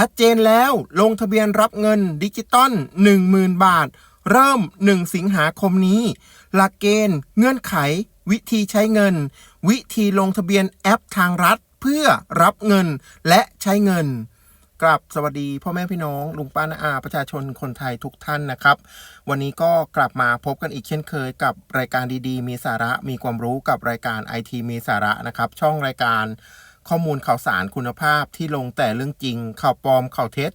ชัดเจนแล้วลงทะเบียนรับเงินดิจิตอล10,000 บาท เริ่ม 1 สิงหาคมนี้ หลักเกณฑ์ เงื่อนไข วิธีใช้เงิน วิธีลงทะเบียนแอปทางรัฐ เพื่อรับเงินและใช้เงินกลับสวัสดีพ่อแม่พี่น้อง ลุงป้านาอาประชาชนคนไทยทุกท่านนะครับ วันนี้ก็กลับมาพบกันอีกเช่นเคยกับรายการดีๆ มีสาระมีความรู้กับรายการไอทีมีสาระนะครับ ช่องรายการ ข้อมูลข่าวสารคุณภาพที่ลงแต่เรื่องจริง ข่าวปลอมข่าวเท็จ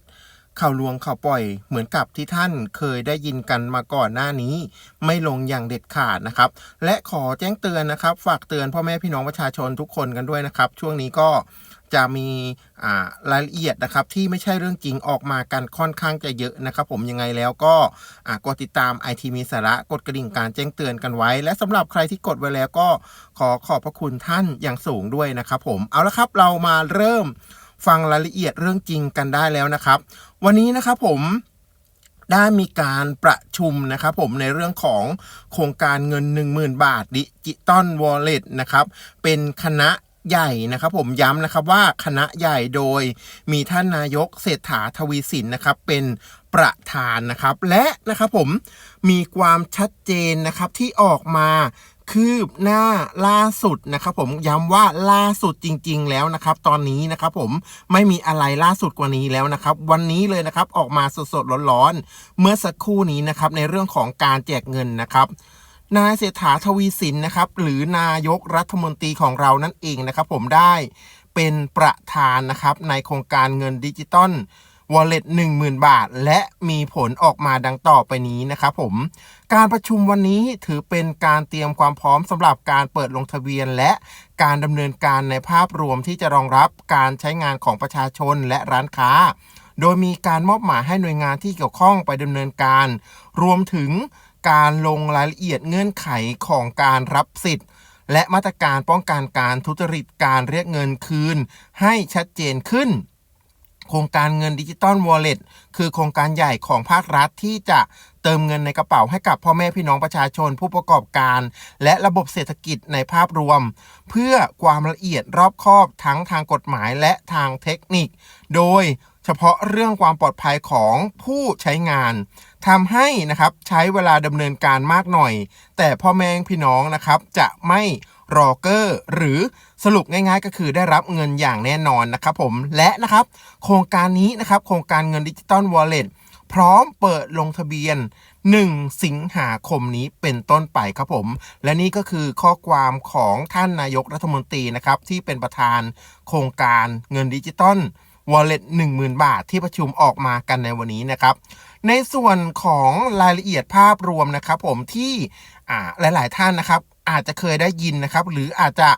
ข่าวลวงข่าวปล่อยเหมือนกับที่ท่านเคยได้ยินกันมาก่อนหน้านี้ ไม่ลงอย่างเด็ดขาดนะครับ และขอแจ้งเตือนนะครับ ฝากเตือนพ่อแม่พี่น้องประชาชนทุกคนกันด้วยนะครับ ช่วงนี้ก็ จะมีรายละเอียดนะครับที่ไม่ใช่เรื่องจริงออกมากันค่อนข้างจะเยอะนะครับ ผมยังไงแล้วก็กดติดตาม IT มีสาระกดกระดิ่งการแจ้งเตือนกันไว้ และสำหรับใครที่กดไว้แล้วก็ขอขอบพระคุณท่านอย่างสูงด้วยนะครับ ผมเอาละครับเรามาเริ่มฟังรายละเอียดเรื่องจริงกันได้แล้วนะครับ วันนี้นะครับผมได้มีการประชุมนะครับผมในเรื่องของโครงการเงิน 10,000 บาทดิจิตอลวอลเล็ตนะครับ เป็นคณะ ใหญ่นะครับ ผมย้ำนะครับว่าคณะใหญ่โดยมีท่านนายกเศรษฐาทวีสินนะครับเป็นประธานนะครับ และนะครับผมมีความชัดเจนนะครับที่ออกมาคืบหน้าล่าสุดนะครับผมย้ำว่าล่าสุดจริง ๆ แล้วนะครับ ตอนนี้นะครับผมไม่มีอะไรล่าสุดกว่านี้แล้วนะครับ วันนี้เลยนะครับออกมาสดๆร้อนๆเมื่อสักครู่นี้นะครับในเรื่องของการแจกเงินนะครับ นายเศรษฐาทวีสินนะครับ หรือนายกรัฐมนตรีของเรานั่นเองนะครับ ผมได้เป็นประธานนะครับในโครงการเงินดิจิตอลวอลเล็ต10,000 บาท และมีผลออกมาดังต่อไปนี้นะครับผม การประชุมวันนี้ถือเป็นการเตรียมความพร้อมสำหรับการเปิดลงทะเบียน และการดำเนินการในภาพรวมที่จะรองรับการใช้งานของประชาชนและร้านค้า โดยมีการมอบหมายให้หน่วยงานที่เกี่ยวข้องไปดำเนินการ รวมถึง การลงรายละเอียดเงื่อนไขของการรับสิทธิ์ และมาตรการป้องกันการทุจริตการเรียกเงินคืน ให้ชัดเจนขึ้น โครงการเงินดิจิตอลวอลเล็ตคือโครงการใหญ่ของภาครัฐที่จะเติมเงินในกระเป๋าให้กับพ่อแม่พี่น้องประชาชนผู้ประกอบการ และระบบเศรษฐกิจในภาพรวม เพื่อความละเอียดรอบคอบทั้งทางกฎหมายและทางเทคนิค โดย เฉพาะเรื่องความปลอดภัยของผู้ใช้งานทำให้นะครับใช้เวลาดำเนินการมากหน่อย แต่พ่อแม่พี่น้องนะครับจะไม่รอเกอร์หรือสรุปง่ายๆ ก็คือได้รับเงินอย่างแน่นอนนะครับผมและนะครับ โครงการนี้นะครับ โครงการเงินดิจิตอลวอลเล็ตพร้อมเปิดลงทะเบียน 1 สิงหาคมนี้เป็นต้นไปครับผม และนี่ก็คือข้อความของท่านนายกรัฐมนตรีนะครับ ที่เป็นประธานโครงการเงินดิจิตอล วอลเล็ต10,000 บาทที่ประชุมออกมากันในวันนี้นะครับ ในส่วนของรายละเอียดภาพรวมนะครับ ผมที่อ่าหลาย ๆ ท่านนะครับ อาจจะเคยได้ยินนะครับ หรืออาจจะ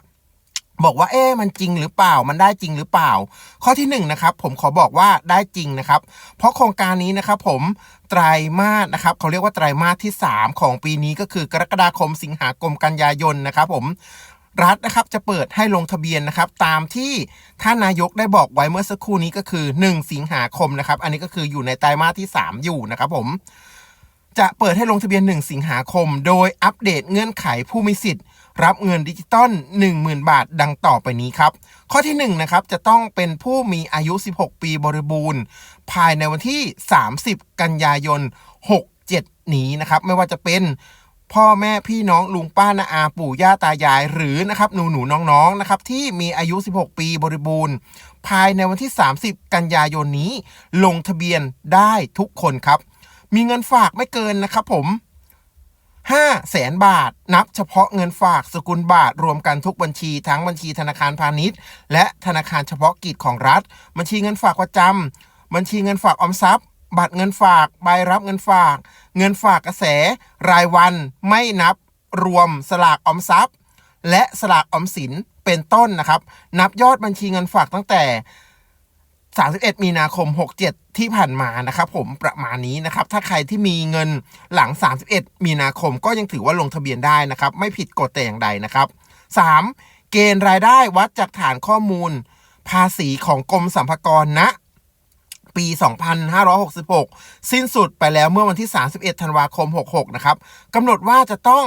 บอกว่าเอ๊ะมันจริงหรือเปล่ามันได้จริงหรือเปล่า ข้อที่1นงนะครับผมขอบอกว่าได้จริงนะครับ เพราะโครงการนี้นะครับผมไตรมาสนะครับเขาเรียกว่าไตรมาสที่ 3 ของปีนี้ก็คือกรกฎาคมสิงหาคมกันยายนนะครับผม รัฐนะครับจะเปิดให้ลงทะเบียนนะครับ ตามที่ท่านนายกได้บอกไว้เมื่อสักครู่นี้ก็คือ 1 สิงหาคมนะครับ อันนี้ก็คืออยู่ในไตรมาสที่ 3 อยู่นะครับผม จะเปิดให้ลงทะเบียน 1 สิงหาคม โดยอัปเดตเงื่อนไขผู้มีสิทธิ์ รับเงินดิจิตอล10,000 บาท ดังต่อไปนี้ครับ ข้อที่1นะครับจะต้องเป็นผู้มีอายุ 16 ปีบริบูรณ์ ภายในวันที่ 30 กันยายน 67 นี้นะครับ ไม่ว่าจะเป็น พ่อแม่พี่น้องลุงป้านาอาปู่ย่าตายาย หรือนะครับหนูหนูน้องๆนะครับที่มีอายุ 16 ปีบริบูรณ์ ภายในวันที่ 30 กันยายนนี้ ลงทะเบียนได้ทุกคนครับ มีเงินฝากไม่เกินนะครับผม5แสนบาท นับเฉพาะเงินฝากสกุลบาท รวมกันทุกบัญชีทั้งบัญชีธนาคารพาณิชย์ และธนาคารเฉพาะกิจของรัฐ บัญชีเงินฝากประจำบัญชีเงินฝากออมทรัพย์ บัตรเงินฝาก ใบรับเงินฝาก เงินฝากกระแส รายวันไม่นับรวมสลากออมทรัพย์ และสลากออมสินเป็นต้นนะครับ นับยอดบัญชีเงินฝากตั้งแต่ 31 มีนาคม 67 ที่ผ่านมานะครับ ผมประมาณนี้นะครับ ถ้าใครที่มีเงินหลัง 31 มีนาคมก็ยังถือว่าลงทะเบียนได้นะครับ ไม่ผิดกฎแต่อย่างใดนะครับ 3. เกณฑ์รายได้วัดจากฐานข้อมูล ภาษีของกรมสรรพากรณนะ ปี 2566 สิ้นสุดไปแล้วเมื่อวันที่ 31 ธันวาคม 66 นะครับกำหนดว่าจะต้อง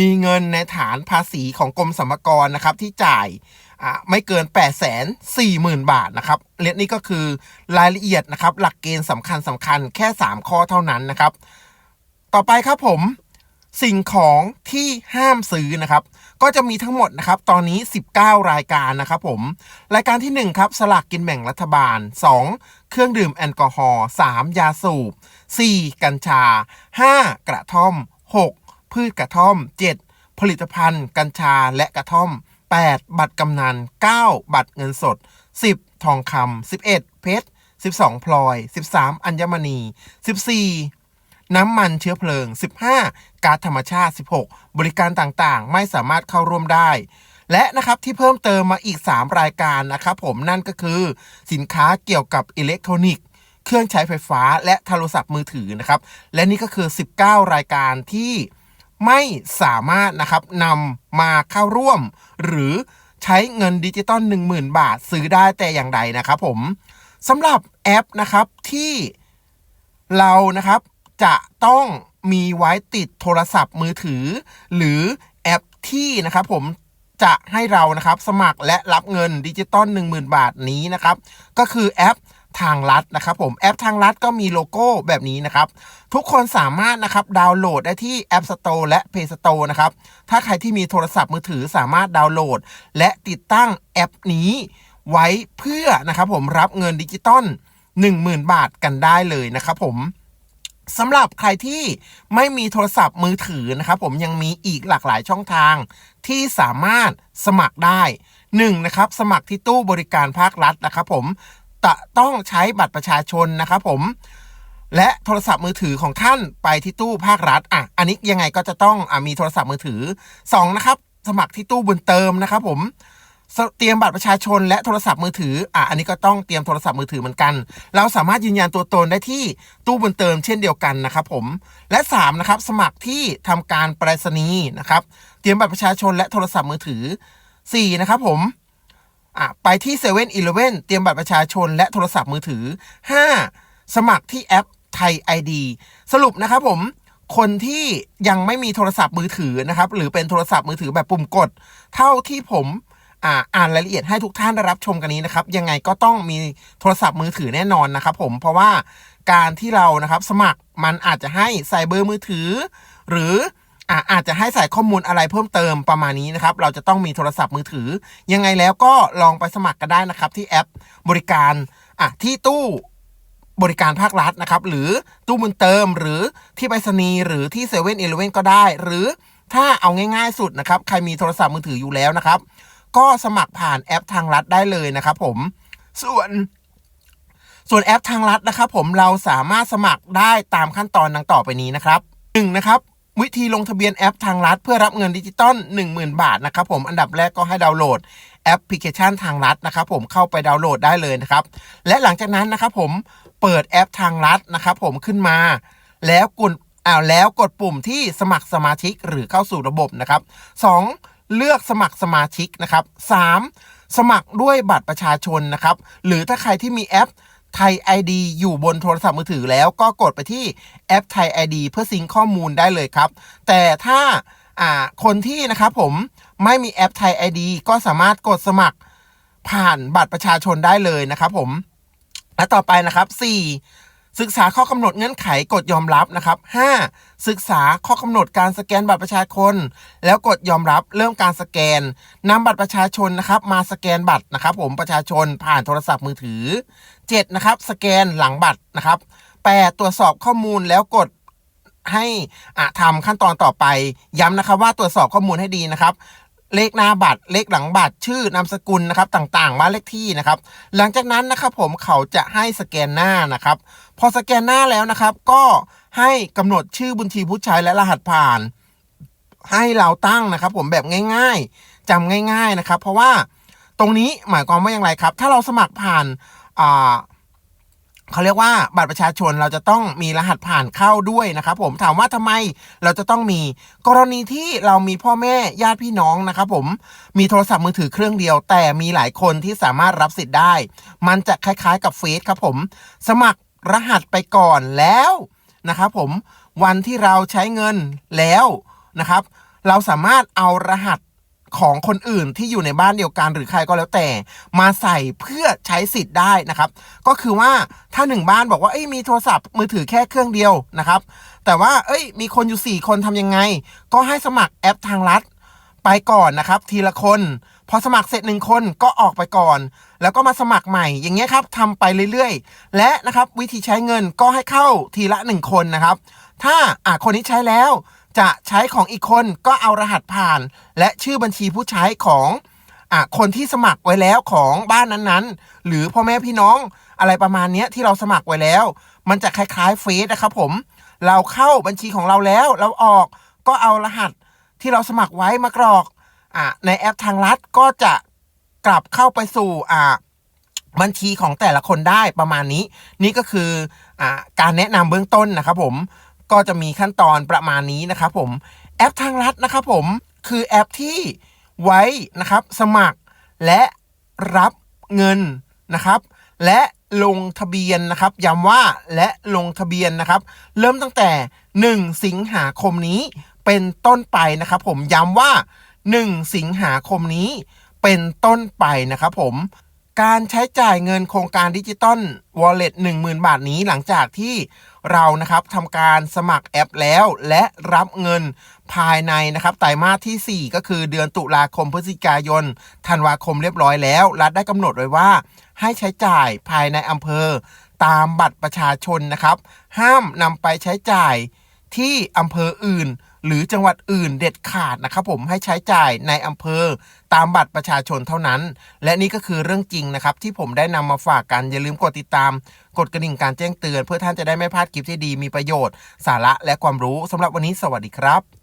มีเงินในฐานภาษีของกรมสรรพากรนะครับที่จ่ายไม่เกิน 8 4 0 0 0 0 บาทนะครับและนี่ก็คือรายละเอียดนะครับ หลักเกณฑ์สำคัญสำคัญแค่ 3 ข้อเท่านั้นนะครับ ต่อไปครับผม สิ่งของที่ห้ามซื้อนะครับ ก็จะมีทั้งหมดนะครับ ตอนนี้ 19 รายการนะครับผม รายการที่ 1 ครับ สลากกินแบ่งรัฐบาล 2. เครื่องดื่มแอลกอฮอล์ 3. ยาสูบ 4. กัญชา 5. กระท่อม 6. พืชกระท่อม 7. ผลิตภัณฑ์ กัญชาและกระท่อม 8. บัตรกำนัน 9. บัตรเงินสด 10. ทองคำ11 เพชร 12 พลอย 13 อัญมณี 14 น้ำมันเชื้อเพลิง 15 ก๊าซธรรมชาติ 16 บริการต่างๆ ไม่สามารถเข้าร่วมได้ และนะครับที่เพิ่มเติมมาอีก 3 รายการนะครับผมนั่นก็คือ สินค้าเกี่ยวกับอิเล็กทรอนิกส์เครื่องใช้ไฟฟ้าและโทรศัพท์มือถือนะครับ และนี่ก็คือ 19 รายการที่ไม่สามารถนะครับนำมาเข้าร่วม หรือใช้เงินดิจิตอล10,000 บาทซื้อได้แต่อย่างใดนะครับผมสำหรับแอปนะครับที่เรานะครับ จะต้องมีไว้ติดโทรศัพท์มือถือ หรือแอปที่นะครับผมจะให้เรานะครับสมัครและรับเงินดิจิตอล10,000 บาทนี้นะครับ ก็คือแอปทางลัดนะครับผมแอปทางลัดก็มีโลโก้แบบนี้นะครับ ทุกคนสามารถนะครับดาวน์โหลดได้ที่ App Store และ Play Store นะครับ ถ้าใครที่มีโทรศัพท์มือถือสามารถดาวน์โหลด และติดตั้งแอปนี้ไว้เพื่อนะครับผมรับเงินดิจิตอล10,000 บาทกันได้เลยนะครับผม สำหรับใครที่ไม่มีโทรศัพท์มือถือนะครับผมยังมีอีกหลากหลายช่องทางที่สามารถสมัครได้ 1. นะครับสมัครที่ตู้บริการภาครัฐนะครับผมจะต้องใช้บัตรประชาชนนะครับผมและโทรศัพท์มือถือของท่านไปที่ตู้ภาครัฐอะอันนี้ยังไงก็จะต้องอมีโทรศัพท์มือถือ2นะครับสมัครที่ตู้บุญเติมนะครับผม เตรียมบัตรประชาชนและโทรศัพท์มือถือ อะ อันนี้ก็ต้องเตรียมโทรศัพท์มือถือเหมือนกัน เราสามารถยืนยันตัวตนได้ที่ตู้บุญเติมเช่นเดียวกันนะครับผม และ3นะครับสมัครที่ทำการไปรษณีย์นะครับ เตรียมบัตรประชาชนและโทรศัพท์มือถือ 4 นะครับผมอะไปที่7 e เ e ่ e อเตรียมบัตรประชาชนและโทรศัพท์มือถือ 5. สมัครที่แอปไทย ID สรุปนะครับผมคนที่ยังไม่มีโทรศัพท์มือถือนะครับ หรือเป็นโทรศัพท์มือถือแบบปุ่มกด เท่าที่ผม อ่าอ่านรายละเอียดให้ทุกท่านได้รับชมกันนี้นะครับ ยังไงก็ต้องมีโทรศัพท์มือถือแน่นอนนะครับ ผมเพราะว่าการที่เรานะครับสมัครมันอาจจะให้ใส่เบอร์มือถือ หรืออะอาจจะให้ใส่ข้อมูลอะไรเพิ่มเติมประมาณนี้นะครับ เราจะต้องมีโทรศัพท์มือถือ ยังไงแล้วก็ลองไปสมัครกันได้นะครับ ที่แอปบริการอะที่ตู้บริการภาครัฐนะครับ หรือตู้บุญเติม หรือที่ไปรษณีย์หรือที่เซเว่นอีเลเว่นก็ได้ หรือถ้าเอาง่ายๆสุดนะครับ ใครมีโทรศัพท์มือถืออยู่แล้วนะครับ ก็สมัครผ่านแอปทางรัฐได้เลยนะครับผม ส่วนส่วนแอปทางรัฐนะครับผมเราสามารถสมัครได้ตามขั้นตอนดังต่อไปนี้นะครับ 1. นะครับวิธีลงทะเบียนแอปทางรัฐเพื่อรับเงินดิจิตอล10,000 บาทนะครับผมอันดับแรกก็ให้ดาวน์โหลดแอปพลิเคชันทางรัฐนะครับผมเข้าไปดาวน์โหลดได้เลยนะครับ และหลังจากนั้นนะครับผมเปิดแอปทางรัฐนะครับผมขึ้นมา แล้วกดอ้าแล้วกดปุ่มที่สมัครสมาชิกหรือเข้าสู่ระบบนะครับ 2. เลือกสมัครสมาชิกนะครับ 3. สมัครด้วยบัตรประชาชนนะครับ หรือถ้าใครที่มีแอปไทย ID อยู่บนโทรศัพท์มือถือแล้วก็กดไปที่แอปไทย ID เพื่อซิงข้อมูลได้เลยครับ แต่ถ้าอ่าคนที่นะครับผมไม่มีแอปไทย ID ก็สามารถกดสมัครผ่านบัตรประชาชนได้เลยนะครับผมและต่อไปนะครับ 4. ศึกษาข้อกำหนดเงื่อนไขกดยอมรับนะครับ 5. ศึกษาข้อกำหนดการสแกนบัตรประชาชนแล้วกดยอมรับเริ่มการสแกนนำบัตรประชาชนนะครับ มาสแกนบัตรนะครับ ผมประชาชนผ่านโทรศัพท์มือถือ 7. นะครับสแกนหลังบัตรนะครับ 8. ตรวจสอบข้อมูลแล้วกดให้อะทำขั้นตอนต่อไป ย้ำนะครับว่าตรวจสอบข้อมูลให้ดีนะครับ เลขหน้าบัตร เลขหลังบัตร ชื่อนามสกุลนะครับต่างๆบ้านเลขที่นะครับ หลังจากนั้นนะครับผมเขาจะให้สแกนหน้านะครับ พอสแกนหน้าแล้วนะครับ ก็ให้กำหนดชื่อบัญชีผู้ใช้และรหัสผ่าน ให้เราตั้งนะครับ ผมแบบง่าย ๆจำง่าย ๆนะครับ เพราะว่าตรงนี้หมายความว่าอย่างไรครับ ถ้าเราสมัครผ่านอ่า เขาเรียกว่าบัตรประชาชนเราจะต้องมีรหัสผ่านเข้าด้วยนะครับผมถามว่าทำไมเราจะต้องมี กรณีที่เรามีพ่อแม่ญาติพี่น้องนะครับผมมีโทรศัพท์มือถือเครื่องเดียว แต่มีหลายคนที่สามารถรับสิทธิ์ได้ มันจะคล้ายๆกับเฟซครับผม สมัครรหัสไปก่อนแล้วนะครับผมวันที่เราใช้เงินแล้วนะครับ เราสามารถเอารหัส ของคนอื่นที่อยู่ในบ้านเดียวกันหรือใครก็แล้วแต่ มาใส่เพื่อใช้สิทธิ์ได้นะครับ ก็คือว่าถ้าหนึ่งบ้านบอกว่าเอ้ยมีโทรศัพท์มือถือแค่เครื่องเดียวนะครับ แต่ว่าเอ้ย มีคนอยู่ 4 คนทำยังไง ก็ให้สมัครแอปทางรัฐไปก่อนนะครับ ทีละคน พอสมัครเสร็จหนึ่งคนก็ออกไปก่อน แล้วก็มาสมัครใหม่ อย่างเงี้ยครับทำไปเรื่อยๆ และนะครับวิธีใช้เงินก็ให้เข้าทีละหนึ่งคนนะครับ ถ้าอะคนนี้ใช้แล้ว จะใช้ของอีกคนก็เอารหัสผ่าน และชื่อบัญชีผู้ใช้ของอคนที่สมัครไว้แล้วของบ้านนั้นๆ หรือพ่อแม่พี่น้องอะไรประมาณนี้ที่เราสมัครไว้แล้ว มันจะคล้ายๆเฟซนะครับผมเราเข้าบัญชีของเราแล้วเราออกก็เอารหัสที่เราสมัครไว้มากรอกอ่าในแอปทางรัฐก็จะกลับเข้าไปสู่อ่าบัญชีของแต่ละคนได้ประมาณนี้ นี่ก็คืออการแนะนำเบื้องต้นนะครับผม ก็จะมีขั้นตอนประมาณนี้นะครับผมแอปทางรัฐนะครับผมคือแอปที่ไว้นะครับสมัครและรับเงินนะครับ และลงทะเบียนนะครับย้ำว่าและลงทะเบียนนะครับ เริ่มตั้งแต่ 1 สิงหาคมนี้เป็นต้นไปนะครับ ผมย้ำว่า 1 สิงหาคมนี้เป็นต้นไปนะครับผม การใช้จ่ายเงินโครงการดิจิตอลวอลเล็ต10,000บาทนี้หลังจากที่เรานะครับทำการสมัครแอปแล้วและรับเงินภายในนะครับไตรมาสที่ 4 ก็คือเดือนตุลาคมพฤศจิกายนธันวาคมเรียบร้อยแล้ว รัฐได้กำหนดไว้ว่า ให้ใช้จ่ายภายในอำเภอ ตามบัตรประชาชนนะครับ ห้ามนำไปใช้จ่ายที่อำเภออื่น หรือจังหวัดอื่นเด็ดขาดนะครับผมให้ใช้จ่ายในอำเภอตามบัตรประชาชนเท่านั้น และนี่ก็คือเรื่องจริงนะครับ ที่ผมได้นำมาฝากกันอย่าลืมกดติดตาม กดกระดิ่งการแจ้งเตือน เพื่อท่านจะได้ไม่พลาดคลิปที่ดีมีประโยชน์ สาระและความรู้สำหรับวันนี้สวัสดีครับ